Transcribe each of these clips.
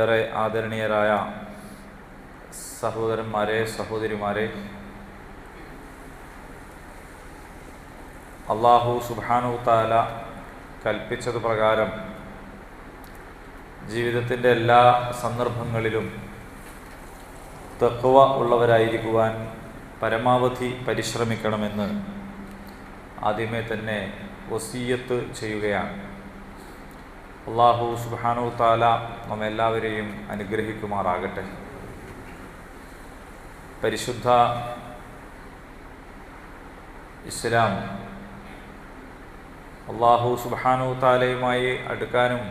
ഏറെ ആദരണീയരായ സഹോദരന്മാരെ സഹോദരിമാരെ. അള്ളാഹു സുബാനു താല കൽപ്പിച്ചത് പ്രകാരം ജീവിതത്തിന്റെ എല്ലാ സന്ദർഭങ്ങളിലും തക്കുവ ഉള്ളവരായിരിക്കുവാൻ പരമാവധി പരിശ്രമിക്കണമെന്ന് ആദ്യമേ തന്നെ വസീയത്ത് ചെയ്യുകയാണ്. അള്ളാഹു സുബാനു താല നമ്മെല്ലാവരെയും അനുഗ്രഹിക്കുമാറാകട്ടെ. പരിശുദ്ധ ഇസ്ലാം അള്ളാഹു സുബാനു താലയുമായി അടുക്കാനും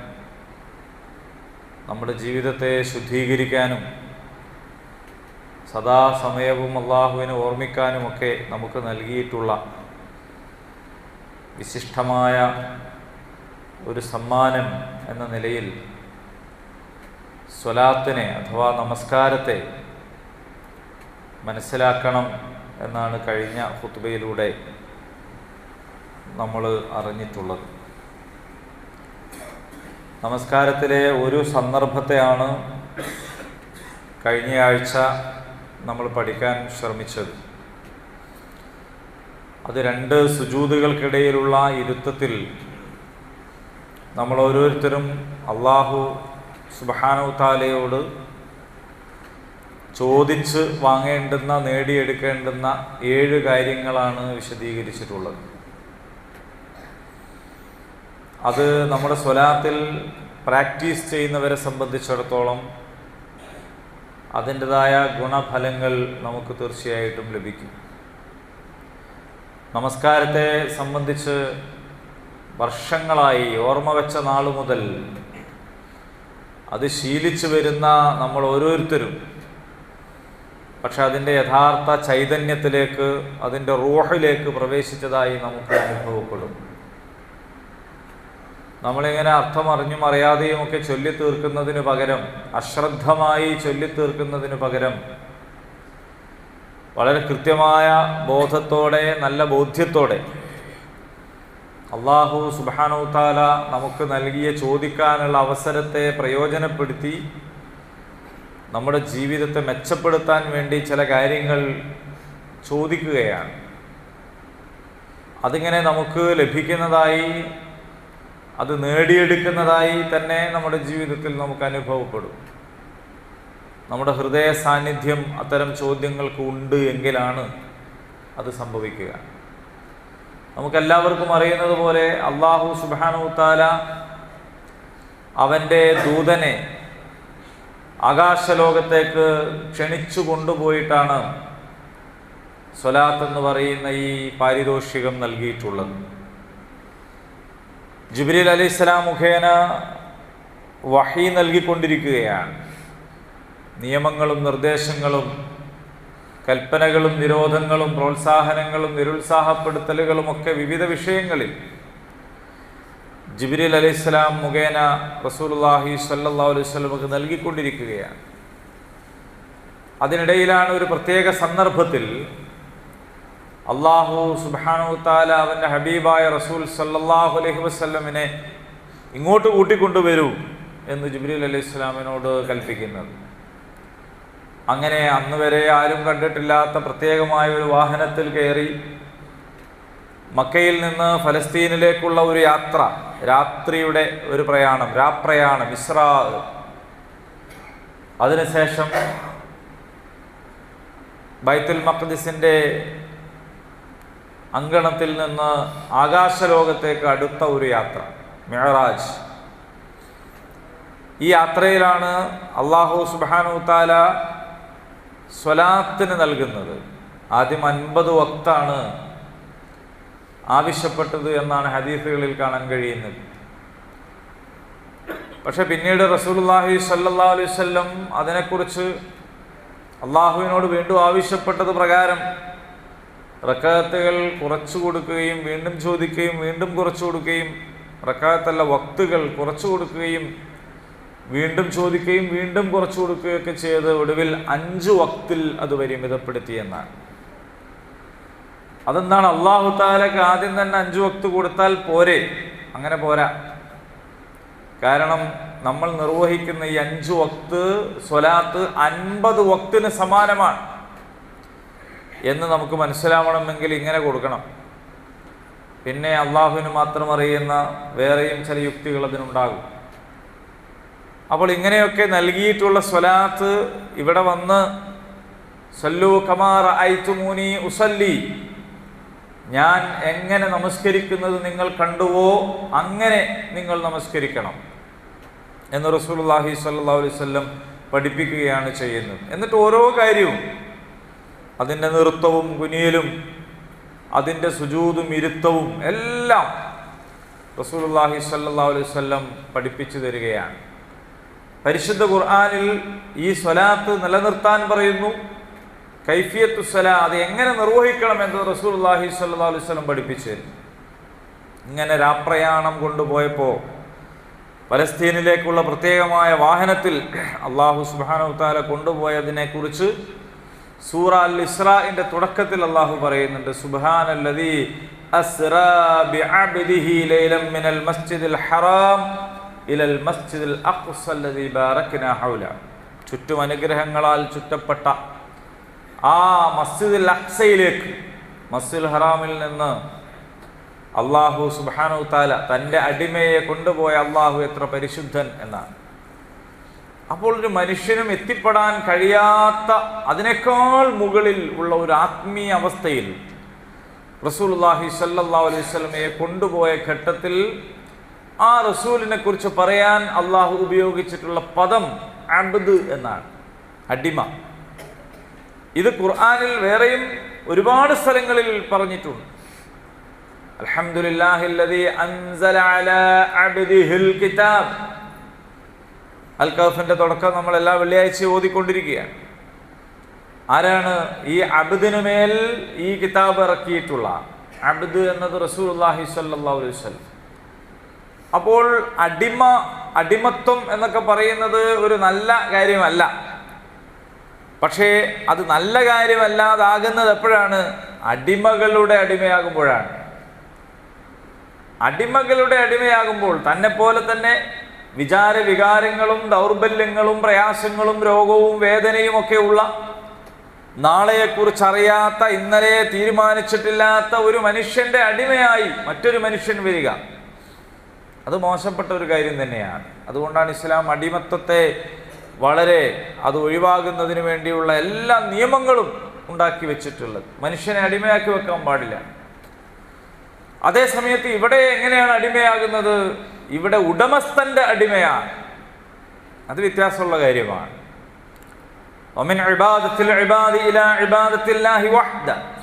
നമ്മുടെ ജീവിതത്തെ ശുദ്ധീകരിക്കാനും സദാസമയവും അള്ളാഹുവിനെ ഓർമ്മിക്കാനുമൊക്കെ നമുക്ക് നൽകിയിട്ടുള്ള വിശിഷ്ടമായ ഒരു സമ്മാനം എന്ന നിലയിൽ സ്വലാത്തിനെ അഥവാ നമസ്കാരത്തെ മനസ്സിലാക്കണം എന്നാണ് കഴിഞ്ഞ ഹുത്തുബയിലൂടെ നമ്മൾ അറിഞ്ഞിട്ടുള്ളത്. നമസ്കാരത്തിലെ ഒരു സന്ദർഭത്തെയാണ് കഴിഞ്ഞയാഴ്ച നമ്മൾ പഠിക്കാൻ ശ്രമിച്ചത്. അത് രണ്ട് സുജൂതുകൾക്കിടയിലുള്ള ഇരുത്തത്തിൽ നമ്മൾ ഓരോരുത്തരും അള്ളാഹു സുബാനു താലയോട് ചോദിച്ച് വാങ്ങേണ്ടുന്ന നേടിയെടുക്കേണ്ടുന്ന ഏഴ് കാര്യങ്ങളാണ് വിശദീകരിച്ചിട്ടുള്ളത്. അത് നമ്മുടെ സ്വലാത്തിൽ പ്രാക്ടീസ് ചെയ്യുന്നവരെ സംബന്ധിച്ചിടത്തോളം അതിന്റെതായ ഗുണഫലങ്ങൾ നമുക്ക് തീർച്ചയായിട്ടും ലഭിക്കും. നമസ്കാരത്തെ സംബന്ധിച്ച് വർഷങ്ങളായി ഓർമ്മ വെച്ച നാൾ മുതൽ അത് ശീലിച്ചു വരുന്ന നമ്മൾ ഓരോരുത്തരും. പക്ഷെ അതിന്റെ യഥാർത്ഥ ചൈതന്യത്തിലേക്ക് അതിന്റെ റൂഹിലേക്ക് പ്രവേശിച്ചതായി നമുക്ക് അനുഭവപ്പെടും. നമ്മളിങ്ങനെ അർത്ഥം അറിഞ്ഞും അറിയാതെയും ഒക്കെ ചൊല്ലി തീർക്കുന്നതിന് പകരം അശ്രദ്ധമായി ചൊല്ലിത്തീർക്കുന്നതിന് പകരം വളരെ കൃത്യമായ ബോധത്തോടെ നല്ല ബോധ്യത്തോടെ അള്ളാഹു സുബാനോത്താല നമുക്ക് നൽകിയ ചോദിക്കാനുള്ള അവസരത്തെ പ്രയോജനപ്പെടുത്തി നമ്മുടെ ജീവിതത്തെ മെച്ചപ്പെടുത്താൻ വേണ്ടി ചില കാര്യങ്ങൾ ചോദിക്കുകയാണ്. അതിങ്ങനെ നമുക്ക് ലഭിക്കുന്നതായി അത് നേടിയെടുക്കുന്നതായി തന്നെ നമ്മുടെ ജീവിതത്തിൽ നമുക്ക് അനുഭവപ്പെടും. നമ്മുടെ ഹൃദയ സാന്നിധ്യം അത്തരം ചോദ്യങ്ങൾക്ക് ഉണ്ട് എങ്കിലാണ് അത് സംഭവിക്കുക. നമുക്കെല്ലാവർക്കും അറിയുന്നത് പോലെ അള്ളാഹു സുബാനുത്താല അവന്റെ ദൂതനെ ആകാശലോകത്തേക്ക് ക്ഷണിച്ചു കൊണ്ടുപോയിട്ടാണ് സ്വലാത്ത് എന്ന് പറയുന്ന ഈ പാരിതോഷികം നൽകിയിട്ടുള്ളത്. ജിബ്രീൽ അലി ഇസ്ലാം മുഖേന വഹി നൽകിക്കൊണ്ടിരിക്കുകയാണ്. നിയമങ്ങളും നിർദ്ദേശങ്ങളും കൽപ്പനകളും നിരോധങ്ങളും പ്രോത്സാഹനങ്ങളും നിരുത്സാഹപ്പെടുത്തലുകളും ഒക്കെ വിവിധ വിഷയങ്ങളിൽ ജിബിരിൽ അലി ഇസ്ലാം മുഖേന റസൂലുല്ലാഹി സല്ലാ അലൈഹി സ്വലമക്ക് നൽകിക്കൊണ്ടിരിക്കുകയാണ്. അതിനിടയിലാണ് ഒരു പ്രത്യേക സന്ദർഭത്തിൽ അള്ളാഹു സുബാനു താല അവന്റെ ഹബീബായ റസൂൽ സല്ലാഹു അലൈഹി വസ്ല്ലമിനെ ഇങ്ങോട്ട് കൂട്ടിക്കൊണ്ടുവരൂ എന്ന് ജിബ്രീൽ അലൈഹി ഇസ്ലാമിനോട് കൽപ്പിക്കുന്നത്. അങ്ങനെ അന്ന് വരെ ആരും കണ്ടിട്ടില്ലാത്ത പ്രത്യേകമായ ഒരു വാഹനത്തിൽ കയറി മക്കയിൽ നിന്ന് ഫലസ്തീനിലേക്കുള്ള ഒരു യാത്ര രാത്രിയുടെ ഒരു പ്രയാണം രാപ്രയാണം ഇസ്രാ അതിനുശേഷം ബൈത്തുൽ മക്കദിസിന്റെ അങ്കണത്തിൽ നിന്ന് ആകാശലോകത്തേക്ക് അടുത്ത ഒരു യാത്ര മെഹറാജ്. ഈ യാത്രയിലാണ് അള്ളാഹു സുബാനു താല സ്വലാത്തിന് നൽകുന്നത്. ആദ്യം അൻപത് വക്താണ് ആവശ്യപ്പെട്ടത് എന്നാണ് ഹദീസുകളിൽ കാണാൻ കഴിയുന്നത്. പക്ഷെ പിന്നീട് റസൂലുല്ലാഹി സല്ലാ അലൈവല്ലം അതിനെക്കുറിച്ച് അള്ളാഹുവിനോട് വീണ്ടും ആവശ്യപ്പെട്ടത് പ്രകാരം റക്കാത്തുകൾ കുറച്ചു കൊടുക്കുകയും വീണ്ടും ചോദിക്കുകയും വീണ്ടും കുറച്ചു കൊടുക്കുകയും റക്കാത്തല്ല വക്തുകൾ കുറച്ചു കൊടുക്കുകയും വീണ്ടും ചോദിക്കുകയും വീണ്ടും കുറച്ചു കൊടുക്കുകയൊക്കെ ചെയ്ത് ഒടുവിൽ അഞ്ചു വക്തിൽ അത് പരിമിതപ്പെടുത്തി എന്നാണ്. അതെന്താണ്? അള്ളാഹു താലക്ക് ആദ്യം തന്നെ അഞ്ചു വക്ത് കൊടുത്താൽ പോരെ? അങ്ങനെ പോരാ. കാരണം നമ്മൾ നിർവഹിക്കുന്ന ഈ അഞ്ചു വക്ത് സ്വലാത്ത് അൻപത് വക്തിന് സമാനമാണ്. എന്ന് നമുക്ക് മനസ്സിലാവണമെങ്കിൽ ഇങ്ങനെ കൊടുക്കണം. പിന്നെ അള്ളാഹുവിന് മാത്രം അറിയുന്ന വേറെയും ചില യുക്തികൾ അതിനുണ്ടാകും. അപ്പോൾ ഇങ്ങനെയൊക്കെ നൽകിയിട്ടുള്ള സ്വലാത്ത് ഇവിടെ വന്ന് സല്ലു കമാർ ഐത്തുമൂനി ഉസല്ലി. ഞാൻ എങ്ങനെ നമസ്കരിക്കുന്നത് നിങ്ങൾ കണ്ടുവോ അങ്ങനെ നിങ്ങൾ നമസ്കരിക്കണം എന്ന് റസൂലുള്ളാഹി സ്വല്ലല്ലാഹു അലൈഹി വസല്ലം പഠിപ്പിക്കുകയാണ് ചെയ്യുന്നത്. എന്നിട്ട് ഓരോ കാര്യവും അതിന്റെ നൃത്തവും കുനിയലും അതിന്റെ സുജൂതും ഇരുത്തവും എല്ലാം റസൂലുള്ളാഹി സ്വല്ലല്ലാഹു അലൈഹി വസല്ലം പഠിപ്പിച്ചു തരികയാണ്. പരിശുദ്ധ ഖുർആാനിൽ ഈ സ്വലാത്ത് നിലനിർത്താൻ പറയുന്നു കൈഫിയത്തു സ്വലാ അത് എങ്ങനെ നിർവഹിക്കണം എന്ന് സ്വല്ലല്ലാഹു അലൈഹി വസല്ലം പഠിപ്പിച്ചു. ഇങ്ങനെ രാപ്രയാണം കൊണ്ടുപോയപ്പോൾ പലസ്തീനിലേക്കുള്ള പ്രത്യേകമായ വാഹനത്തിൽ അള്ളാഹു സുബ്ഹാനഹു താല കൊണ്ടുപോയതിനെ കുറിച്ച് സൂറ അൽ ഇസ്രാഇന്റെ തുടക്കത്തിൽ അള്ളാഹു പറയുന്നുണ്ട് സുബാനല്ലതി ലൈലൻ മിനൽ മസ്ജിദിൽ ഹറാം ഇലൽ മസ്ജിദുൽ ഹൗല. ചുറ്റും അനുഗ്രഹങ്ങളാൽ ചുറ്റപ്പെട്ട ആ മസ്ജിദുൽ അക്സയിലേക്ക് മസ്ജിദുൽ ഹറാമിൽ നിന്ന് അള്ളാഹു സുബാനു താല തന്റെ അടിമയെ കൊണ്ടുപോയ അള്ളാഹു എത്ര പരിശുദ്ധൻ എന്നാണ്. അപ്പോൾ ഒരു മനുഷ്യനും എത്തിപ്പെടാൻ കഴിയാത്ത അതിനേക്കാൾ മുകളിൽ ഉള്ള ഒരു ആത്മീയ അവസ്ഥയിൽ റസൂലുള്ളാഹി അള്ളാഹി അലൈഹി വസല്ലമയെ കൊണ്ടുപോയ ഘട്ടത്തിൽ ആ റസൂലിനെ കുറിച്ച് പറയാൻ അള്ളാഹു ഉപയോഗിച്ചിട്ടുള്ള പദം അബ്ദ് എന്നാണ്. അടിമ. ഇത് ഖുർആാനിൽ വേറെയും ഒരുപാട് സ്ഥലങ്ങളിൽ പറഞ്ഞിട്ടുണ്ട്. അൽഹംദുലില്ലാഹില്ലദീ അൻസല അലാ അബ്ദിഹിൽ കിതാബ്. അൽ തുടക്കം നമ്മൾ എല്ലാ വെള്ളിയാഴ്ചയും ഓതിക്കൊണ്ടിരിക്കുകയാണ്. ആരാണ് ഈ അബ്ദിനു മേൽ ഈ കിതാബ് ഇറക്കിയിട്ടുള്ള? അബ്ദ് എന്നത് റസൂലുള്ളാഹി സ്വല്ലല്ലാഹു അലൈഹി വസല്ലം. അപ്പോൾ അടിമ അടിമത്വം എന്നൊക്കെ പറയുന്നത് ഒരു നല്ല കാര്യമല്ല. പക്ഷേ അത് നല്ല കാര്യമല്ലാതാകുന്നത് എപ്പോഴാണ്? അടിമകളുടെ അടിമയാകുമ്പോഴാണ്. അടിമകളുടെ അടിമയാകുമ്പോൾ തന്നെ പോലെ തന്നെ വിചാര വികാരങ്ങളും ദൗർബല്യങ്ങളും പ്രയാസങ്ങളും രോഗവും വേദനയും ഒക്കെ ഉള്ള നാളെയെക്കുറിച്ചറിയാത്ത ഇന്നലെ തീരുമാനിച്ചിട്ടില്ലാത്ത ഒരു മനുഷ്യന്റെ അടിമയായി മറ്റൊരു മനുഷ്യൻ വരിക. അത് മോശപ്പെട്ട ഒരു കാര്യം തന്നെയാണ്. അതുകൊണ്ടാണ് ഇസ്ലാം അടിമത്തത്തെ വളരെ അത് ഒഴിവാകുന്നതിന് വേണ്ടിയുള്ള എല്ലാ നിയമങ്ങളും ഉണ്ടാക്കി വെച്ചിട്ടുള്ളത്. മനുഷ്യനെ അടിമയാക്കി വെക്കാൻ പാടില്ല. അതേ സമയത്ത് ഇവിടെ എങ്ങനെയാണ് അടിമയാകുന്നത്? ഇവിടെ ഉടമസ്ഥന്റെ അടിമയാണ്. അത് വ്യത്യാസമുള്ള കാര്യമാണ്. ഇബാദി ഇലാ വഹ്ദ.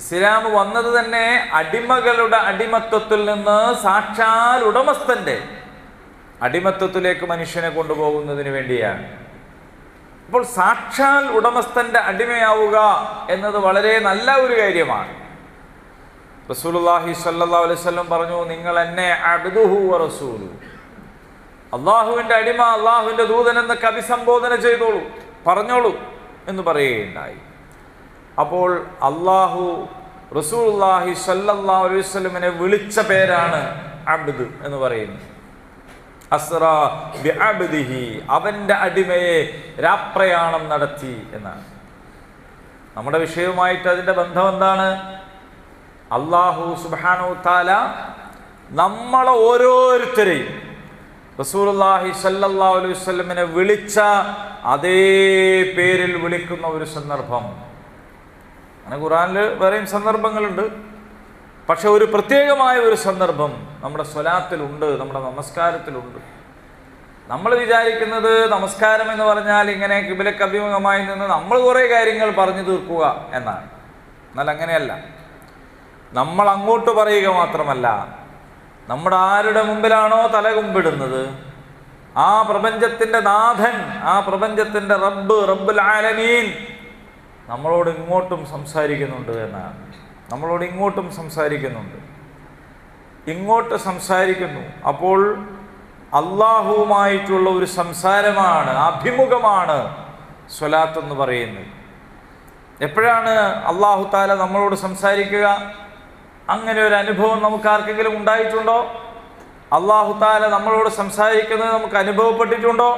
ഇസ്ലാം വന്നത് തന്നെ അടിമകളുടെ അടിമത്വത്തിൽ നിന്ന് സാക്ഷാൽ ഉടമസ്ഥന്റെ അടിമത്വത്തിലേക്ക് മനുഷ്യനെ കൊണ്ടുപോകുന്നതിന് വേണ്ടിയാണ്. അപ്പോൾ സാക്ഷാൽ ഉടമസ്ഥന്റെ അടിമയാവുക എന്നത് വളരെ നല്ല ഒരു കാര്യമാണ്. റസൂലുള്ളാഹി സ്വല്ലല്ലാഹു അലൈഹി വസല്ലം പറഞ്ഞു നിങ്ങൾ എന്നെ അബ്ദുഹു റസൂലു. അള്ളാഹുവിന്റെ അടിമ അള്ളാഹുവിന്റെ ദൂതൻ എന്നൊക്കെ അഭിസംബോധന ചെയ്തോളൂ പറഞ്ഞോളൂ എന്ന് പറയുകയുണ്ടായി. അപ്പോൾ അള്ളാഹു റസൂലുള്ളാഹി സ്വല്ലല്ലാഹു അലൈഹി വസല്ലമിനെ വിളിച്ച പേരാണ് അബ്ദ് എന്ന് പറയുന്നത് അവന്റെ അടിമയെ രാപ്രയാണം നടത്തി എന്നാണ്. നമ്മുടെ വിഷയവുമായിട്ട് അതിന്റെ ബന്ധം എന്താണ്? അള്ളാഹു സുബാനു താല നമ്മളെ ഓരോരുത്തരെയും റസൂലുള്ളാഹി സല്ലാ അലൈഹി വസല്ലമിനെ വിളിച്ച അതേ പേരിൽ വിളിക്കുന്ന ഒരു സന്ദർഭം അങ്ങനെ ഖുറാനിൽ വേറെയും സന്ദർഭങ്ങളുണ്ട്. പക്ഷെ ഒരു പ്രത്യേകമായ ഒരു സന്ദർഭം നമ്മുടെ സ്വലാത്തിലുണ്ട് നമ്മുടെ നമസ്കാരത്തിലുണ്ട്. നമ്മൾ വിചാരിക്കുന്നത് നമസ്കാരം എന്ന് പറഞ്ഞാൽ ഇങ്ങനെ കിബിലക്ക് അഭിമുഖമായി നിന്ന് നമ്മൾ കുറേ കാര്യങ്ങൾ പറഞ്ഞു തീർക്കുക എന്നാണ്. എന്നാൽ അങ്ങനെയല്ല. നമ്മൾ അങ്ങോട്ട് പറയുക മാത്രമല്ല നമ്മുടെ ആരുടെ മുമ്പിലാണോ തല കുമ്പിടുന്നത് ആ പ്രപഞ്ചത്തിന്റെ നാഥൻ ആ പ്രപഞ്ചത്തിന്റെ റബ്ബ് റബ്ബുൽ ആലമീൻ നമ്മളോട് ഇങ്ങോട്ടും സംസാരിക്കുന്നുണ്ട് എന്നാണ്. നമ്മളോട് ഇങ്ങോട്ടും സംസാരിക്കുന്നുണ്ട്. ഇങ്ങോട്ട് സംസാരിക്കുന്നു. അപ്പോൾ അള്ളാഹുവുമായിട്ടുള്ള ഒരു സംസാരമാണ് അഭിമുഖമാണ് സ്വലാത്ത് എന്ന് പറയുന്നത്. എപ്പോഴാണ് അള്ളാഹു താല നമ്മളോട് സംസാരിക്കുക? അങ്ങനെ ഒരു അനുഭവം നമുക്ക് ആർക്കെങ്കിലും ഉണ്ടായിട്ടുണ്ടോ? അള്ളാഹു താല നമ്മളോട് സംസാരിക്കുന്നത് നമുക്ക് അനുഭവപ്പെട്ടിട്ടുണ്ടോ?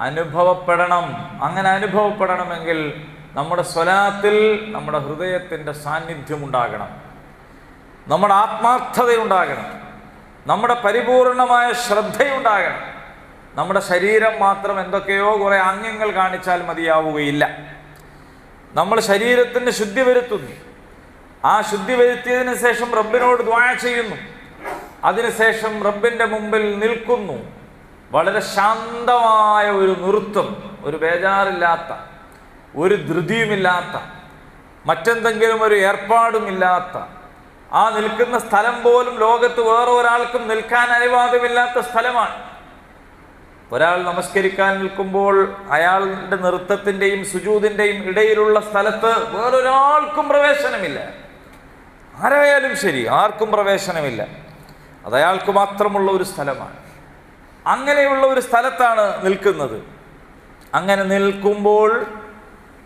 അനുഭവപ്പെടണം. അങ്ങനെ അനുഭവപ്പെടണമെങ്കിൽ നമ്മുടെ സ്വലാത്തിൽ നമ്മുടെ ഹൃദയത്തിന്റെ സാന്നിധ്യം ഉണ്ടാകണം നമ്മുടെ ആത്മാർത്ഥതയുണ്ടാകണം. നമ്മുടെ പരിപൂർണമായ ശ്രദ്ധയുണ്ടാകണം. നമ്മുടെ ശരീരം മാത്രം എന്തൊക്കെയോ കുറേ അംഗങ്ങൾ കാണിച്ചാൽ മതിയാവുകയില്ല. നമ്മൾ ശരീരത്തിന് ശുദ്ധി വരുത്തുന്നു. ആ ശുദ്ധി വരുത്തിയതിന് ശേഷം റബ്ബിനോട് ദ്വായ ചെയ്യുന്നു. അതിനുശേഷം റബ്ബിന്റെ മുമ്പിൽ നിൽക്കുന്നു. വളരെ ശാന്തമായ ഒരു നൃത്തം ഒരു ബേജാറില്ലാത്ത ഒരു ധൃതിയുമില്ലാത്ത മറ്റെന്തെങ്കിലും ഒരു ഏർപ്പാടുമില്ലാത്ത ആ നിൽക്കുന്ന സ്ഥലം പോലും ലോകത്ത് വേറെ ഒരാൾക്കും നിൽക്കാൻ അനുവാദമില്ലാത്ത സ്ഥലമാണ്. ഒരാൾ നമസ്കരിക്കാൻ നിൽക്കുമ്പോൾ അയാളുടെ നൃത്തത്തിന്റെയും സുജൂതിന്റെയും ഇടയിലുള്ള സ്ഥലത്ത് വേറൊരാൾക്കും പ്രവേശനമില്ല. ആരായാലും ശരി ആർക്കും പ്രവേശനമില്ല. അത് അയാൾക്ക് മാത്രമുള്ള ഒരു സ്ഥലമാണ്. അങ്ങനെയുള്ള ഒരു സ്ഥലത്താണ് നിൽക്കുന്നത്. അങ്ങനെ നിൽക്കുമ്പോൾ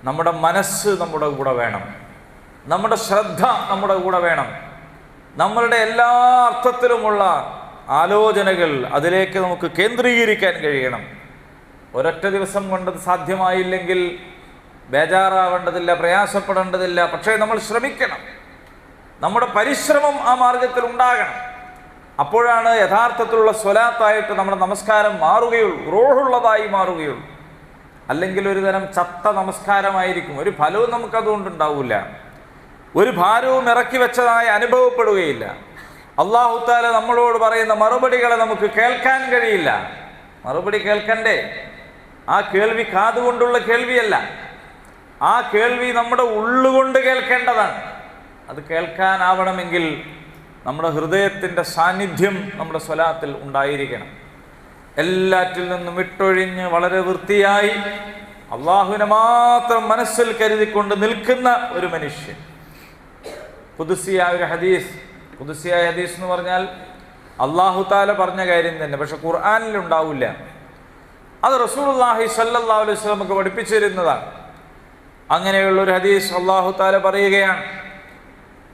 നമ്മുടെ മനസ്സ് നമ്മുടെ കൂടെ വേണം. നമ്മുടെ ശ്രദ്ധ നമ്മുടെ കൂടെ വേണം. നമ്മളുടെ എല്ലാ അർത്ഥത്തിലുമുള്ള ആലോചനകൾ അതിലേക്ക് നമുക്ക് കേന്ദ്രീകരിക്കാൻ കഴിയണം. ഒരൊറ്റ ദിവസം കൊണ്ടത് സാധ്യമായില്ലെങ്കിൽ ബേജാറാവേണ്ടതില്ല പ്രയാസപ്പെടേണ്ടതില്ല. പക്ഷേ നമ്മൾ ശ്രമിക്കണം. നമ്മുടെ പരിശ്രമം ആ മാർഗത്തിൽ ഉണ്ടാകണം. അപ്പോഴാണ് യഥാർത്ഥത്തിലുള്ള സ്വലാത്തായിട്ട് നമ്മുടെ നമസ്കാരം മാറുകയുള്ളൂ. റോഹുള്ളതായി മാറുകയുള്ളൂ. അല്ലെങ്കിൽ ഒരു തരം ചത്ത നമസ്കാരമായിരിക്കും. ഒരു ഫലവും നമുക്കതുകൊണ്ടുണ്ടാവില്ല ഒരു ഭാരവും ഇറക്കി വെച്ചതായി അനുഭവപ്പെടുകയില്ല. അള്ളാഹുത്താല നമ്മളോട് പറയുന്ന മറുപടികളെ നമുക്ക് കേൾക്കാൻ കഴിയില്ല. മറുപടി കേൾക്കണ്ടേ? ആ കേൾവി കാതുകൊണ്ടുള്ള കേൾവിയല്ല. ആ കേൾവി നമ്മുടെ ഉള്ളുകൊണ്ട് കേൾക്കേണ്ടതാണ്. അത് കേൾക്കാനാവണമെങ്കിൽ നമ്മുടെ ഹൃദയത്തിന്റെ സാന്നിധ്യം നമ്മുടെ സ്വലാത്തിൽ ഉണ്ടായിരിക്കണം. എല്ലാറ്റിൽ നിന്നും വിട്ടൊഴിഞ്ഞ് വളരെ വൃത്തിയായി അള്ളാഹുവിനെ മാത്രം മനസ്സിൽ കരുതിക്കൊണ്ട് നിൽക്കുന്ന ഒരു മനുഷ്യൻ. പുതുസിയ ഒരു ഹദീസ്. പുതുസിയായ ഹദീസ് എന്ന് പറഞ്ഞാൽ അള്ളാഹു താല പറഞ്ഞ കാര്യം തന്നെ പക്ഷെ ഖുർആാനിൽ ഉണ്ടാവില്ല. അത് റസൂൽഹി സല്ലാ അലൈഹി തരുന്നതാണ് അങ്ങനെയുള്ള ഒരു ഹദീസ് അള്ളാഹു താല പറയുകയാണ്.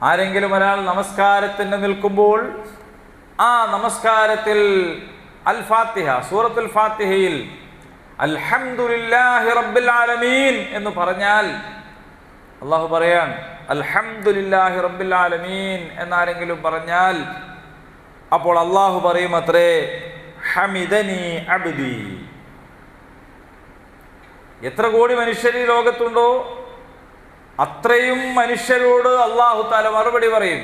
ആരെങ്കിലും ഒരാൾ നമസ്കാരത്തിന് നിൽക്കുമ്പോൾ ആ നമസ്കാരത്തിൽ അൽ ഫാത്തിഹ സൂറത്തുൽ ഫാത്തിഹയിൽ അൽഹംദുലില്ലാഹി റബ്ബിൽ ആലമീൻ എന്ന് പറഞ്ഞാൽ അള്ളാഹു പറയാൻ അൽഹംദുലില്ലാഹി റബ്ബിൽ ആലമീൻ എന്നാരെങ്കിലും പറഞ്ഞാൽ അപ്പോൾ അള്ളാഹു പറയും അത്രേ ഹമിദനി അബ്ദി. എത്ര കോടി മനുഷ്യർ ഈ ലോകത്തുണ്ടോ? അത്രയും മനുഷ്യരോട് അള്ളാഹു താല മറുപടി പറയും.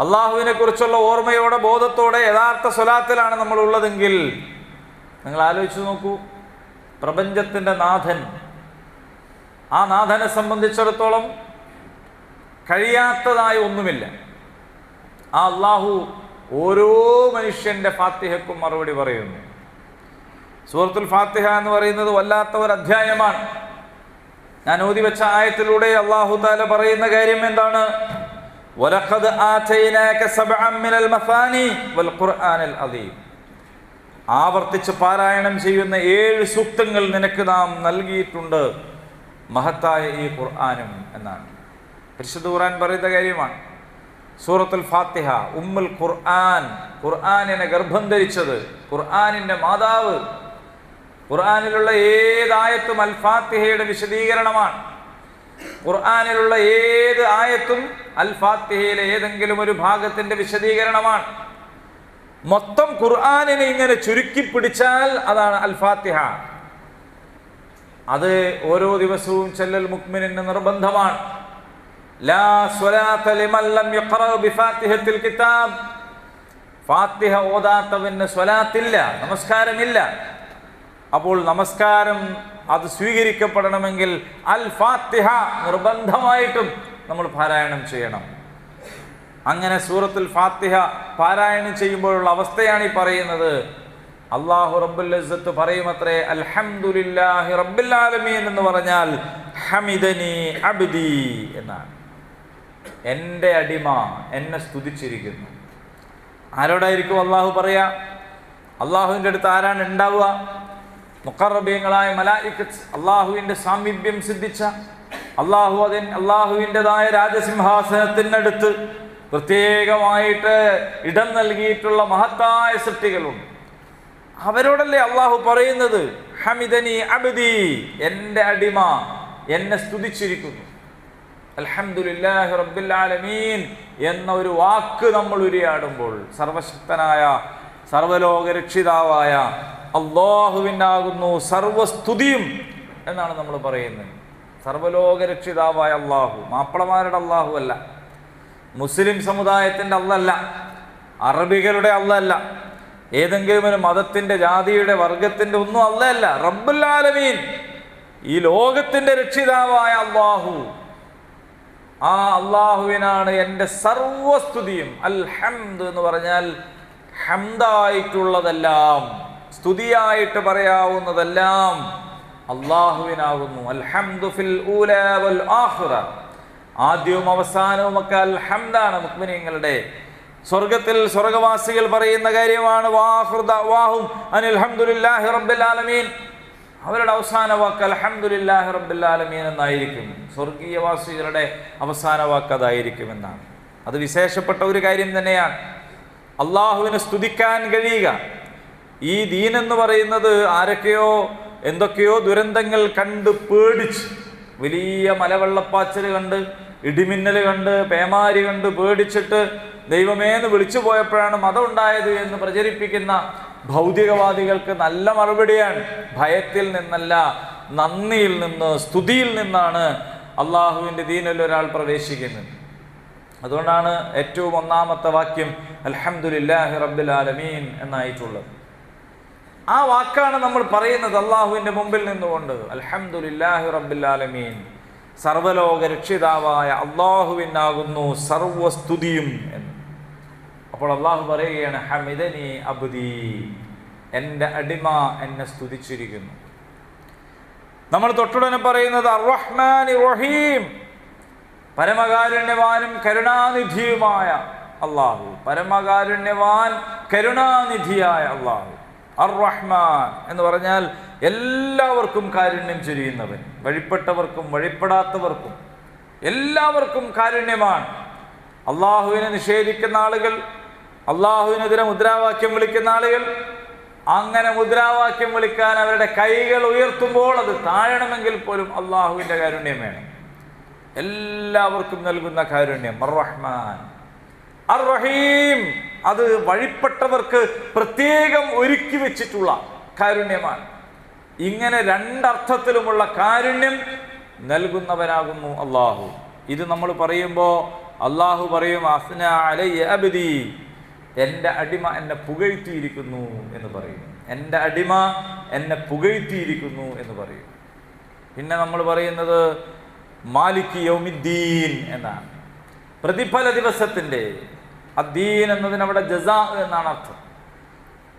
അള്ളാഹുവിനെ കുറിച്ചുള്ള ഓർമ്മയോടെ ബോധത്തോടെ യഥാർത്ഥ സ്വലാത്തിലാണ് നമ്മൾ ഉള്ളതെങ്കിൽ നിങ്ങൾ ആലോചിച്ച് നോക്കൂ. പ്രപഞ്ചത്തിന്റെ നാഥൻ. ആ നാഥനെ സംബന്ധിച്ചിടത്തോളം കഴിയാത്തതായ ഒന്നുമില്ല. ആ അള്ളാഹു ഓരോ മനുഷ്യന്റെ ഫാത്തിഹക്കും മറുപടി പറയുന്നു. സൂറത്തുൽ ഫാത്തിഹ എന്ന് പറയുന്നത് വല്ലാത്ത ഒരു അധ്യായമാണ്. ഞാൻ ഓതി വെച്ച ആയത്തിലൂടെ അള്ളാഹു താല പറയുന്ന കാര്യം എന്താണ്? വലഖദ് ആതൈനാക സബ്അൻ മിനൽ മസാനി വൽ ഖുർആനിൽ ആവർത്തിച്ച് പാരായണം ചെയ്യുന്ന ഏഴ് സൂക്തങ്ങൾ നിനക്ക് നാം നൽകിയിട്ടുണ്ട്. മഹത്തായ ഈ ഖുർആാനും എന്നാണ്. പരിശുദ്ധ ഖുർആൻ പറയുന്ന കാര്യമാണ്. സൂറത്തുൽ ഫാത്തിഹ ഉമ്മുൽ ഖുർആൻ ഖുർആാനിനെ ഗർഭം ധരിച്ചത് ഖുർആാനിന്റെ മാതാവ്. ഖുർആാനിലുള്ള ഏതായത്തും അൽ ഫാത്തിഹയുടെ വിശദീകരണമാണ്. ഖുർആാനിലുള്ള ഏത് ആയത്തും അൽ ഫാത്തിഹയിലെ ഏതെങ്കിലും ഒരു ഭാഗത്തിന്റെ വിശദീകരണമാണ്. മൊത്തം ഖുർആാനിനെ ഇങ്ങനെ ചുരുക്കി പിടിച്ചാൽ അതാണ് അൽ ഫാത്തിഹ അത് ഓരോ ദിവസവും ചെല്ലൽ മുക്മിനിന് നിർബന്ധമാണ്. ഫാത്തിഹ ഓതാത്തവന് സ്വലാത്തില്ല നമസ്കാരമില്ല. അപ്പോൾ നമസ്കാരം അത് സ്വീകരിക്കപ്പെടണമെങ്കിൽ അൽ ഫാത്തിഹ നിർബന്ധമായിട്ടും നമ്മൾ പാരായണം ചെയ്യണം. അങ്ങനെ സൂറത്തുൽ ഫാത്തിഹ പാരായണം ചെയ്യുമ്പോഴുള്ള അവസ്ഥയാണ് ഈ പറയുന്നത്. അള്ളാഹു ഇസ്സത്ത് പറയുമത്രേ അൽഹംദുലില്ലാഹി റബ്ബിൽ ആലമീൻ എന്ന് പറഞ്ഞാൽ ഹമിദനി അബ്ദി എന്നാണ്. എന്റെ അടിമ എന്നെ സ്തുതിച്ചിരിക്കുന്നു. ആരോടായിരിക്കും അള്ളാഹു പറയാ? അള്ളാഹുവിന്റെ അടുത്ത് ആരാണ് ഉണ്ടാവുക? മുക്കറബീങ്ങളായ മലായിക്കത്ത് അള്ളാഹുവിന്റെ സാമീപ്യം സിദ്ധിച്ച അള്ളാഹു അതിൻ അള്ളാഹുവിന്റെതായ രാജസിംഹാസനത്തിനടുത്ത് പ്രത്യേകമായിട്ട് ഇടം നൽകിയിട്ടുള്ള മഹത്തായ സൃഷ്ടികളുണ്ട്. അവരോടല്ലേ അള്ളാഹു പറയുന്നത്? ഹമിദനി അബദി എന്റെ അടിമ എന്നെ സ്തുതിച്ചിരിക്കുന്നു. അൽഹംദുലില്ലാഹി റബ്ബിൽ ആലമീൻ എന്ന ഒരു വാക്ക് നമ്മൾ ഉരിയാടുമ്പോൾ സർവശക്തനായ സർവലോകരക്ഷിതാവായ അള്ളാഹുവിനാകുന്നു സർവസ്തുതിയും എന്നാണ് നമ്മൾ പറയുന്നത്. സർവലോക രക്ഷിതാവായ അള്ളാഹു മാപ്പിളമാരുടെ അള്ളാഹു അല്ല മുസ്ലിം സമുദായത്തിന്റെ അല്ലല്ല അറബികളുടെ അല്ലല്ല ഏതെങ്കിലും ഒരു മതത്തിന്റെ ജാതിയുടെ വർഗത്തിന്റെ ഒന്നും അല്ലല്ല റബ്ബുല്ലാലമീൻ. ഈ ലോകത്തിന്റെ രക്ഷിതാവായ അള്ളാഹു. ആ അള്ളാഹുവിനാണ് എന്റെ സർവസ്തുതിയും. അൽ ഹംദ് എന്ന് പറഞ്ഞാൽ ഹംദായിട്ടുള്ളതെല്ലാം സ്തുതിയായിട്ട് പറയാവുന്നതെല്ലാം. അള്ളാഹുവിനാകുന്നു അൽഹംദു ഫിൽ ഊല വൽ ആദ്യവും അവസാനവും ഒക്കെ അൽഹംദാണ് മുക്മിനീങ്ങളുടെ. സ്വർഗത്തിൽ സ്വർഗവാസികൾ പറയുന്ന കാര്യമാണ് അവരുടെ അവസാന വാക്ക് അൽഹംദുലില്ലാഹി റബ്ബിൽ ആലമീൻ എന്നായിരിക്കും. സ്വർഗീയവാസികളുടെ അവസാന വാക്ക് അതായിരിക്കും എന്നാണ്. അത് വിശേഷപ്പെട്ട ഒരു കാര്യം തന്നെയാണ്. അള്ളാഹുവിനെ സ്തുതിക്കാൻ കഴിയുക. ഈ ദീൻ എന്ന് പറയുന്നത് ആരൊക്കെയോ എന്തൊക്കെയോ ദുരന്തങ്ങൾ കണ്ട് പേടിച്ച് വലിയ മലവെള്ളപ്പാച്ചൽ കണ്ട് ഇടിമിന്നൽ കണ്ട് പേമാരി കണ്ട് പേടിച്ചിട്ട് ദൈവമേന്ന് വിളിച്ചു പോയപ്പോഴാണ് മതം ഉണ്ടായത് എന്ന് പ്രചരിപ്പിക്കുന്ന ഭൗതികവാദികൾക്ക് നല്ല മറുപടിയാണ്. ഭയത്തിൽ നിന്നല്ല നന്ദിയിൽ നിന്ന് സ്തുതിയിൽ നിന്നാണ് അള്ളാഹുവിന്റെ ദീനിൽ ഒരാൾ പ്രവേശിക്കുന്നത്. അതുകൊണ്ടാണ് ഏറ്റവും ഒന്നാമത്തെ വാക്യം അൽഹംദുലില്ലാഹി റബ്ബിൽ എന്നായിട്ടുള്ളത്. ആ വാക്കാണ് നമ്മൾ പറയുന്നത് അള്ളാഹുവിന്റെ മുമ്പിൽ നിന്നുകൊണ്ട്. അൽഹംദുലില്ലാഹി റബ്ബിൽ ആലമീൻ. സർവലോക രക്ഷിതാവായ അള്ളാഹുവിനാകുന്നു സർവസ്തുതിയും എന്ന്. അപ്പോൾ അള്ളാഹു പറയുകയാണ് ഹമിദനി അബുദി. എന്റെ അടിമ എന്നെ സ്തുതിച്ചിരിക്കുന്നു. നമ്മൾ തൊട്ടുടനെ പറയുന്നത് അർറഹ്മാൻ റഹീം പരമകാരുണ്യവാനും കരുണാനിധിയുമായ അള്ളാഹു. പരമകാരുണ്യവാൻ കരുണാനിധിയായ അള്ളാഹു. അർ റഹ്മാൻ എന്ന് പറഞ്ഞാൽ എല്ലാവർക്കും കാരുണ്യം ചൊരിയുന്നവൻ. വഴിപ്പെട്ടവർക്കും വഴിപ്പെടാത്തവർക്കും എല്ലാവർക്കും കാരുണ്യമാണ്. അള്ളാഹുവിനെ നിഷേധിക്കുന്ന ആളുകൾ അള്ളാഹുവിനെതിരെ മുദ്രാവാക്യം വിളിക്കുന്ന ആളുകൾ അങ്ങനെ മുദ്രാവാക്യം വിളിക്കാൻ അവരുടെ കൈകൾ ഉയർത്തുമ്പോൾ അത് താഴണമെങ്കിൽ പോലും അള്ളാഹുവിന്റെ കാരുണ്യം വേണം. എല്ലാവർക്കും നൽകുന്ന കാരുണ്യം റഹ്മാൻ അർ റഹീം അത് വഴിപ്പെട്ടവർക്ക് പ്രത്യേകം ഒരുക്കി വെച്ചിട്ടുള്ള കാരുണ്യമാണ്. ഇങ്ങനെ രണ്ടർത്ഥത്തിലുമുള്ള കാരുണ്യം നൽകുന്നവനാകുന്നു അള്ളാഹു ഇത് നമ്മൾ പറയുമ്പോൾ അള്ളാഹു പറയും അസ്ന അബദി. എന്റെ അടിമ എന്നെ പുകഴ്ത്തിയിരിക്കുന്നു എന്ന് പറയും. എന്റെ അടിമ എന്നെ പുകഴ്ത്തിയിരിക്കുന്നു എന്ന് പറയും. പിന്നെ നമ്മൾ പറയുന്നത് മാലിക് യൗമിദ്ദീൻ എന്നാണ്. പ്രതിഫല ദിവസത്തിന്റെ അദ്ദീൻ എന്നതിന് അവിടെ ജസാ എന്നാണ് അർത്ഥം.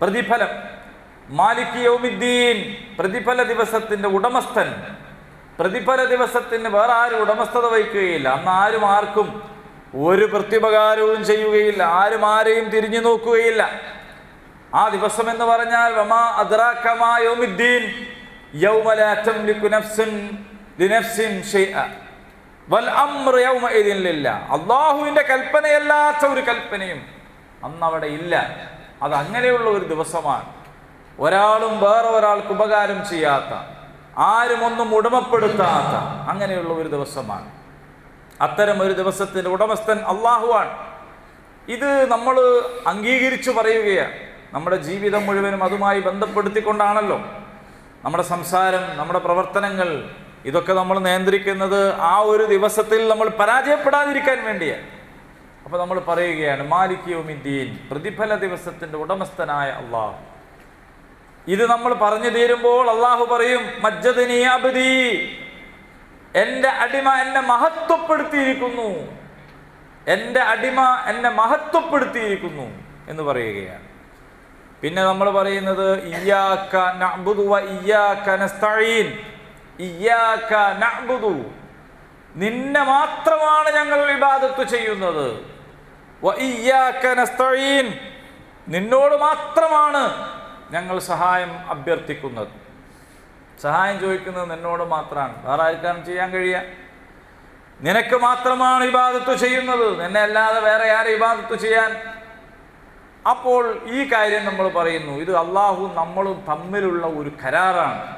പ്രതിഫലം. മാലിക് യൗമിദ്ദീൻ പ്രതിഫല ദിവസത്തിന്റെ ഉടമസ്ഥൻ. പ്രതിഫല ദിവസത്തിന് വേറെ ആരും ഉടമസ്ഥത വഹിക്കുകയില്ല. അന്ന് ആരും ആർക്കും ഒരു പ്രത്യുപകാരവും ചെയ്യുകയില്ല. ആരും ആരെയും തിരിഞ്ഞു നോക്കുകയില്ല. ആ ദിവസം എന്ന് പറഞ്ഞാൽ വമാ അദ്രാക്കമാ യൗമിദ്ദീൻ യൗമ ലാ തംലികു നഫ്സുൻ ലിനഫ്സിൻ ഷൈഅ. അല്ലാഹുവിന്റെ കൽപ്പനയല്ലാത്ത ഒരു കൽപ്പനയും അന്ന് അവിടെ ഇല്ല. അത് അങ്ങനെയുള്ള ഒരു ദിവസമാണ്. ഒരാളും വേറെ ഒരാൾക്ക് ഉപകാരം ചെയ്യാത്ത ആരും ഒന്നും ഉടമപ്പെടുത്താത്ത അങ്ങനെയുള്ള ഒരു ദിവസമാണ്. അത്തരം ഒരു ദിവസത്തിന്റെ ഉടമസ്ഥൻ അള്ളാഹുവാണ് ഇത് നമ്മൾ അംഗീകരിച്ചു പറയുകയാണ്. നമ്മുടെ ജീവിതം മുഴുവനും അതുമായി ബന്ധപ്പെടുത്തിക്കൊണ്ടാണല്ലോ. നമ്മുടെ സംസാരം നമ്മുടെ പ്രവർത്തനങ്ങൾ ഇതൊക്കെ നമ്മൾ നിയന്ത്രിക്കുന്നത് ആ ഒരു ദിവസത്തിൽ നമ്മൾ പരാജയപ്പെടാതിരിക്കാൻ വേണ്ടിയാണ് അപ്പോൾ നമ്മൾ പറയുകയാണ് മാലിക്യോമിദ്ദീൻ പ്രതിഫല ദിവസത്തിന്റെ ഉടമസ്ഥനായ അള്ളാഹു. ഇത് നമ്മൾ പറഞ്ഞു തീരുമ്പോൾ അള്ളാഹു പറയും മജ്ജദിനി അബ്ദി എന്റെ അടിമ എന്നെ മഹത്വപ്പെടുത്തിയിരിക്കുന്നു. എന്റെ അടിമ എന്നെ മഹത്വപ്പെടുത്തിയിരിക്കുന്നു. എന്ന് പറയുകയാണ്. പിന്നെ നമ്മൾ പറയുന്നത് ഇയ്യാക്ക നഅ്ബുദു വ ഇയ്യാക്ക നസ്തഈൻ. ഇയ്യാക്ക നഅ്ബുദു. നിന്നെ മാത്രമാണ് ഞങ്ങൾ വിവാദത്ത് ചെയ്യുന്നത്. നിന്നോട് മാത്രമാണ് ഞങ്ങൾ സഹായം അഭ്യർത്ഥിക്കുന്നത്. സഹായം ചോദിക്കുന്നത് നിന്നോട് മാത്രമാണ്. വേറെ ആർക്കാണ് ചെയ്യാൻ കഴിയുക? നിനക്ക് മാത്രമാണ് ഇബാദത്ത് ചെയ്യുന്നത്. നിന്നെ അല്ലാതെ വേറെ ആരെ ഇബാദത്ത് ചെയ്യാൻ? അപ്പോൾ ഈ കാര്യം നമ്മൾ പറയുന്നു. ഇത് അള്ളാഹു നമ്മളും തമ്മിലുള്ള ഒരു കരാറാണ്.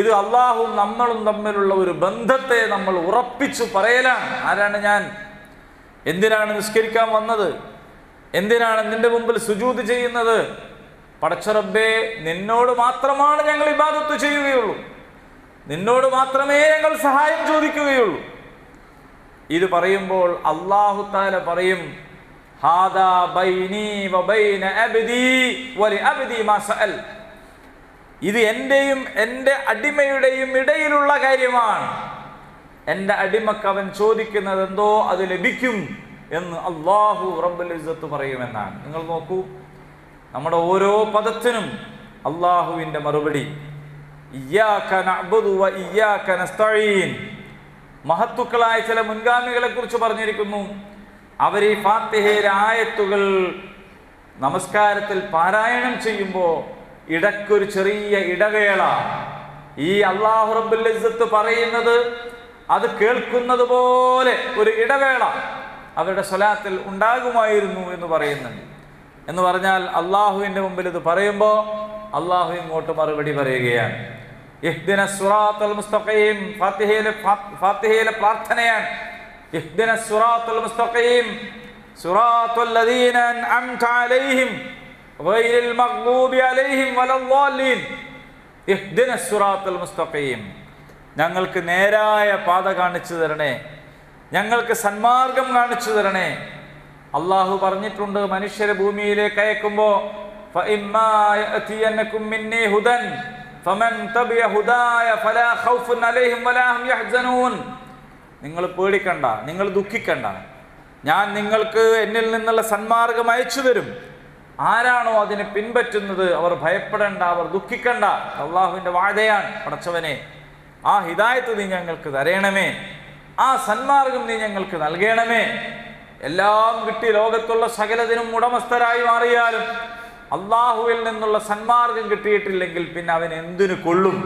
ഇത് അള്ളാഹും നമ്മളും തമ്മിലുള്ള ഒരു ബന്ധത്തെ നമ്മൾ ഉറപ്പിച്ചു പറയലാണ്. ആരാണ് ഞാൻ? എന്തിനാണ് നിസ്കരിക്കാൻ വന്നത്? എന്തിനാണ് നിന്റെ മുമ്പിൽ സുജൂത് ചെയ്യുന്നത്? പടച്ചറബേ നിന്നോട് മാത്രമാണ് ഞങ്ങൾ ഇബാദത്ത് ചെയ്യുകയുള്ളൂ. നിന്നോട് മാത്രമേ ഞങ്ങൾ സഹായം ചോദിക്കുകയുള്ളൂ. ഇത് പറയുമ്പോൾ അള്ളാഹു താല പറയും ഹാദാ ബൈനി വബൈന അബ്ദി വലി അബ്ദി മാ സഅൽ. ഇത് എന്റെയും എന്റെ അടിമയുടെയും ഇടയിലുള്ള കാര്യമാണ്. എന്റെ അടിമക്ക് അവൻ ചോദിക്കുന്നത് എന്തോ അത് ലഭിക്കും എന്ന് അള്ളാഹു റബ്ബുൽ ഇസ്സത്ത് പറയുമെന്നാണ്. നിങ്ങൾ നോക്കൂ നമ്മുടെ ഓരോ പദത്തിനും അള്ളാഹുവിന്റെ മറുപടി മഹത്തുക്കളായ ചില മുൻഗാമികളെ കുറിച്ച് പറഞ്ഞിരിക്കുന്നു. അവർ ഈ ഫാത്തിഹയിലെ ആയത്തുകൾ നമസ്കാരത്തിൽ പാരായണം ചെയ്യുമ്പോൾ ഇടയ്ക്കൊരു ചെറിയ ഇടവേള. ഈ അള്ളാഹു ഇസ്സത്ത് പറയുന്നത് അത് കേൾക്കുന്നത് പോലെ ഒരു ഇടവേള അവരുടെ സ്വലാത്തിൽ ഉണ്ടാകുമായിരുന്നു എന്ന് പറയുന്നുണ്ട്. എന്ന് പറഞ്ഞാൽ അള്ളാഹുവിന്റെ മുമ്പിൽ ഇത് പറയുമ്പോൾ അള്ളാഹു ഇങ്ങോട്ട് മറുപടി പറയുകയാണ്. മുസ്തഖീം ഫാത്തിഹയിലെ ഫാത്തിഹയിലെ പ്രാർത്ഥനയാണ്. മുസ്തഖീം അലൈഹിം ഗൈറിൽ മഗ്ദൂബി അലൈഹിം വലദ്ദാലിൻ ഇഹ്ദിന സുറാത്തുൽ മുസ്തഖീം ഞങ്ങൾക്ക് നേരായ പാത കാണിച്ചു തരണേ ഞങ്ങൾക്ക് സന്മാർഗം കാണിച്ചു തരണേ അള്ളാഹു പറഞ്ഞിട്ടുണ്ട് മനുഷ്യരെ ഭൂമിയിലേക്ക് അയക്കുമ്പോ فإما يأتينكم مني هدى فمن تبع هداي فلا خوف عليهم ولا هم يحزنون നിങ്ങൾ പേടിക്കണ്ട നിങ്ങൾ ദുഃഖിക്കണ്ട ഞാൻ നിങ്ങൾക്ക് എന്നിൽ നിന്നുള്ള സന്മാർഗം അയച്ചു തരും ആരാണോ അതിനെ പിൻപറ്റുന്നത്? അവർ ഭയപ്പെടേണ്ട അവർ ദുഃഖിക്കണ്ട. അള്ളാഹുവിന്റെ വാഴയാണ് പടച്ചവനെ. ആ ഹിതായത്ത് നീ ഞങ്ങൾക്ക് തരയണമേ. ആ സന്മാർഗം നീ ഞങ്ങൾക്ക് നൽകണമേ. എല്ലാം കിട്ടി ലോകത്തുള്ള സകലതിനും ഉടമസ്ഥരായി മാറിയാലും അള്ളാഹുവിൽ നിന്നുള്ള സന്മാർഗം കിട്ടിയിട്ടില്ലെങ്കിൽ പിന്നെ അവൻ എന്തിനു കൊള്ളും?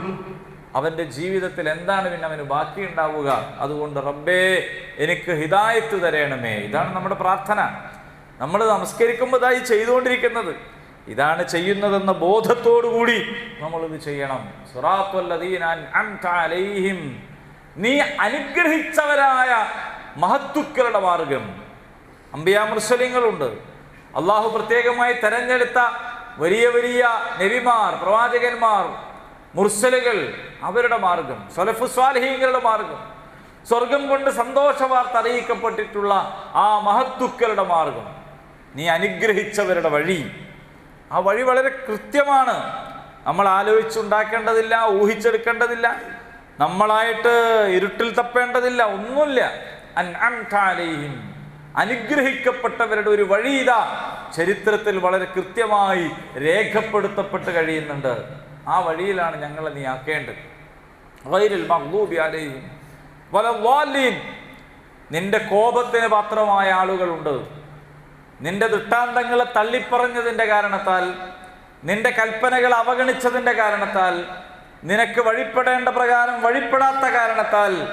അവന്റെ ജീവിതത്തിൽ എന്താണ് പിന്നെ അവന് ബാക്കിയുണ്ടാവുക? അതുകൊണ്ട് റബ്ബേ എനിക്ക് ഹിതായത്ത് തരയണമേ. ഇതാണ് നമ്മുടെ പ്രാർത്ഥന. നമ്മൾ നമസ്കരിക്കുമ്പോഴായി ചെയ്തുകൊണ്ടിരിക്കുന്നത്. ഇതാണ് ചെയ്യുന്നതെന്ന ബോധത്തോടുകൂടി നമ്മളിത് ചെയ്യണം. അലൈഹിം. നീ അനുഗ്രഹിച്ചവരായ മഹത്തുക്കളുടെ മാർഗം. അമ്പിയാ മുർസലിങ്ങളുണ്ട്. അള്ളാഹു പ്രത്യേകമായി തെരഞ്ഞെടുത്ത വലിയ വലിയ നബിമാർ പ്രവാചകന്മാർ മുർസലുകൾ അവരുടെ മാർഗം. സൊലഫു സ്വാലഹീങ്ങളുടെ മാർഗം. സ്വർഗം കൊണ്ട് സന്തോഷ വാർത്ത അറിയിക്കപ്പെട്ടിട്ടുള്ള ആ മഹത്തുക്കളുടെ മാർഗം. നീ അനുഗ്രഹിച്ചവരുടെ വഴി. ആ വഴി വളരെ കൃത്യമാണ്. നമ്മൾ ആലോചിച്ചുണ്ടാക്കേണ്ടതില്ല ഊഹിച്ചെടുക്കേണ്ടതില്ല നമ്മളായിട്ട് ഇരുട്ടിൽ തപ്പേണ്ടതില്ല ഒന്നുമില്ല. അൻഅംത അലൈഹിം. അനുഗ്രഹിക്കപ്പെട്ടവരുടെ ഒരു വഴി ഇതാ. ചരിത്രത്തിൽ വളരെ കൃത്യമായി രേഖപ്പെടുത്തപ്പെട്ട് കഴിയുന്നുണ്ട്. ആ വഴിയിലാണ് ഞങ്ങളെ നീ ആക്കേണ്ടത്. ഗൈരിൽ മഗ്ദൂബി അലൈഹിം. വലദ്ദാലിൻ. നിന്റെ കോപത്തിന് പാത്രമായ ആളുകളുണ്ട്. നിന്റെ ദൃഷ്ടാന്തങ്ങളെ തള്ളിപ്പറഞ്ഞതിന്റെ കാരണത്താൽ നിന്റെ കൽപ്പനകൾ അവഗണിച്ചതിന്റെ കാരണത്താൽ നിനക്ക് വഴിപ്പെടേണ്ട പ്രകാരം വഴിപ്പെടാത്ത കാരണത്താൽ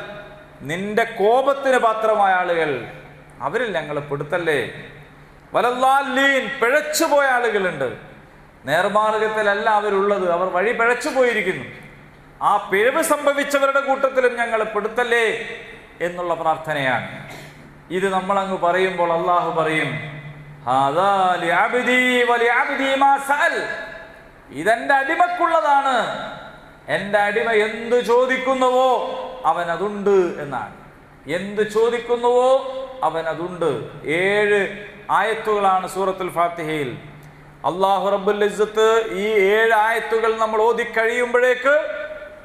നിന്റെ കോപത്തിന് പാത്രമായ ആളുകൾ അവരിൽ ഞങ്ങൾ പെടുത്തല്ലേ? വലല്ലാലീൻ പിഴച്ചുപോയ ആളുകളുണ്ട്. നേർമാർഗത്തിലല്ല അവരുള്ളത് അവർ വഴി പിഴച്ചു പോയിരിക്കുന്നു ആ പിഴവ് സംഭവിച്ചവരുടെ കൂട്ടത്തിലും ഞങ്ങൾ പെടുത്തല്ലേ എന്നുള്ള പ്രാർത്ഥനയാണ്. ഇത് നമ്മളങ്ങ് പറയുമ്പോൾ അള്ളാഹു പറയും ഇതെന്റെ അടിമക്കുള്ളതാണ്. എന്റെ അടിമ എന്ത് ചോദിക്കുന്നുവോ അവൻ എന്നാണ്. എന്ത് ചോദിക്കുന്നുവോ അവൻ ഏഴ് ആയത്തുകളാണ് സൂറത്തുൽ ഫാത്തിഹയിൽ. അള്ളാഹു റബ്ബുൽ ഇസ്സത്ത് ഈ ഏഴ് ആയത്തുകൾ നമ്മൾ ഓതി കഴിയുമ്പോഴേക്ക്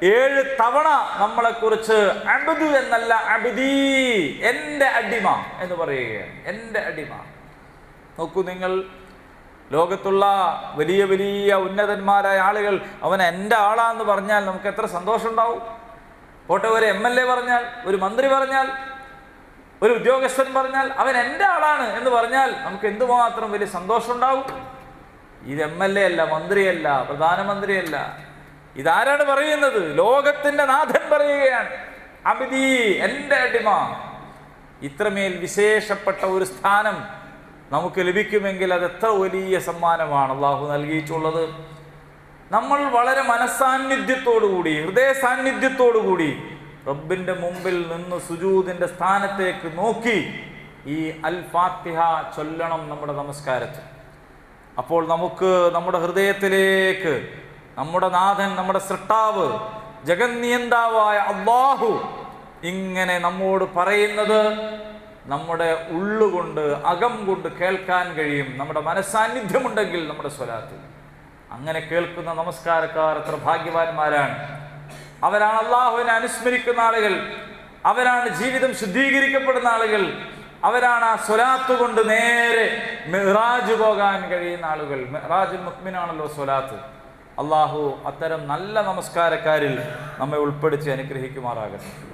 ഏഴ് തവണ നമ്മളെക്കുറിച്ച് കുറിച്ച് അബദു എന്നല്ല അബുദീ എന്റെ അടിമ എന്ന് പറയുകയാണ്. എന്റെ അടിമ. നോക്കൂ നിങ്ങൾ ലോകത്തുള്ള വലിയ വലിയ ഉന്നതന്മാരായ ആളുകൾ അവൻ എന്റെ ആളാന്ന് പറഞ്ഞാൽ നമുക്ക് എത്ര സന്തോഷം ഉണ്ടാവും പോട്ടെ ഒരു എം എൽ എ പറഞ്ഞാൽ ഒരു മന്ത്രി പറഞ്ഞാൽ ഒരു ഉദ്യോഗസ്ഥൻ പറഞ്ഞാൽ അവൻ എന്റെ ആളാണ് എന്ന് പറഞ്ഞാൽ നമുക്ക് എന്തുമാത്രം വലിയ സന്തോഷം ഉണ്ടാവും ഇത് എം എൽ എ അല്ല മന്ത്രിയല്ല പ്രധാനമന്ത്രിയല്ല. ഇതാരാണ് പറയുന്നത്? ലോകത്തിന്റെ നാഥൻ പറയുകയാണ്. അബിദി എന്റെ അടിമ. ഇത്രമേൽ വിശേഷപ്പെട്ട ഒരു സ്ഥാനം നമുക്ക് ലഭിക്കുമെങ്കിൽ അത് എത്ര വലിയ സമ്മാനമാണ് അള്ളാഹു നൽകിയിട്ടുള്ളത്. നമ്മൾ വളരെ മനസാന്നിധ്യത്തോടുകൂടി ഹൃദയ സാന്നിധ്യത്തോടുകൂടി റബ്ബിന്റെ മുമ്പിൽ നിന്ന് സുജൂദിന്റെ സ്ഥാനത്തേക്ക് നോക്കി ഈ അൽ ഫാത്തിഹ ചൊല്ലണം നമ്മുടെ നമസ്കാരത്തിൽ. അപ്പോൾ നമുക്ക് നമ്മുടെ ഹൃദയത്തിലേക്ക് നമ്മുടെ നാഥൻ നമ്മുടെ സൃഷ്ടാവ് ജഗന്നിയന്താവായ അള്ളാഹു ഇങ്ങനെ നമ്മോട് പറയുന്നത് നമ്മുടെ ഉള്ളുകൊണ്ട് അകം കൊണ്ട് കേൾക്കാൻ കഴിയും. നമ്മുടെ മനസാന്നിധ്യമുണ്ടെങ്കിൽ നമ്മുടെ സ്വലാത്ത്. അങ്ങനെ കേൾക്കുന്ന നമസ്കാരക്കാർ എത്ര ഭാഗ്യവാന്മാരാണ്. അവരാണ് അള്ളാഹുവിനെ അനുസ്മരിക്കുന്ന ആളുകൾ. അവരാണ് ജീവിതം ശുദ്ധീകരിക്കപ്പെടുന്ന ആളുകൾ. അവരാണ് ആ സ്വലാത്ത് കൊണ്ട് നേരെ മെഹ്റാജ് പോകാൻ കഴിയുന്ന ആളുകൾ. മെഹ്റാജ് മുക്മിനാണല്ലോ സ്വലാത്ത്. അള്ളാഹു അത്തരം നല്ല നമസ്കാരക്കാരിൽ നമ്മെ ഉൾപ്പെടുത്തി അനുഗ്രഹിക്കുമാറാകട്ടെ.